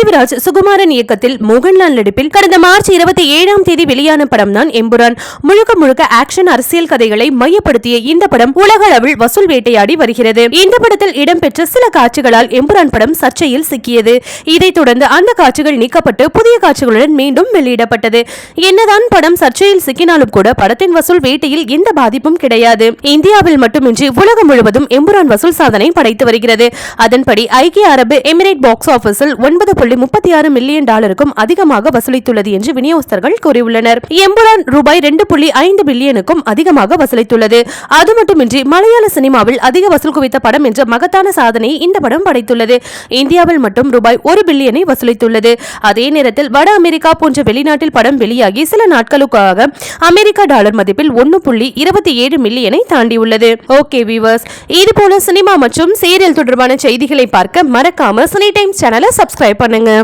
பிருத்திவிராஜ் சுகுமாரன் இயக்கத்தில் மோகன்லால் நடிப்பில் கடந்த மார்ச் இருபத்தி ஏழாம் தேதி வெளியான படம் தான் எம்புரான். முழுக்க முழுக்க ஆக்ஷன் அரசியல் கதைகளை மையப்படுத்திய இந்த படம் உலக அளவில் வசூல் வேட்டையாடி வருகிறது. இந்த படத்தில் இடம்பெற்ற சில காட்சிகளால் எம்புரான் படம் சர்ச்சையில் சிக்கியது. இதைத் தொடர்ந்து அந்த காட்சிகள் நீக்கப்பட்டு புதிய காட்சிகளுடன் மீண்டும் வெளியிடப்பட்டது. என்னதான் படம் சர்ச்சையில் சிக்கினாலும் கூட படத்தின் வசூல் வேட்டையில் எந்த பாதிப்பும் கிடையாது. இந்தியாவில் மட்டுமின்றி உலகம் முழுவதும் எம்புரான் வசூல் சாதனை படைத்து வருகிறது. அதன்படி ஐக்கிய அரபு எமிரேட் பாக்ஸ் ஆபீஸில் ஒன்பது புள்ளி முப்பத்தி ஆறு மில்லியன் டாலருக்கும் அதிகமாக வசூலித்துள்ளது என்று விநியோகஸ்தர்கள் கூறியுள்ளனர். எம்புரான் ரூபாய் ரெண்டு புள்ளி ஐந்து பில்லியனுக்கும் அதிகமாக வசூலித்துள்ளது. அது மட்டுமின்றி மலையாள சினிமாவில் அதிக வசூல் குவித்த படம் என்ற மகத்தான சாதனையை இந்த படம் படைத்துள்ளது. இந்தியாவில் மட்டும் ரூபாய் ஒரு பில்லியனை வசூலித்துள்ளது. அதே நேரத்தில் வட அமெரிக்கா போன்ற வெளிநாட்டில் படம் வெளியாகி சில நாட்களுக்காக அமெரிக்கா டாலர் மதிப்பில் ஒன்னு புள்ளி இருபத்தி ஏழு மில்லியனை தாண்டியுள்ளது. ஓகே வீவர்ஸ் இது போல சினிமா மற்றும் சீரியல் தொடர்பான செய்திகளை பார்க்க மறக்காம சினி டைம்ஸ் சேனலை சப்ஸ்கிரைப் பண்ணுங்க பாருங்கள்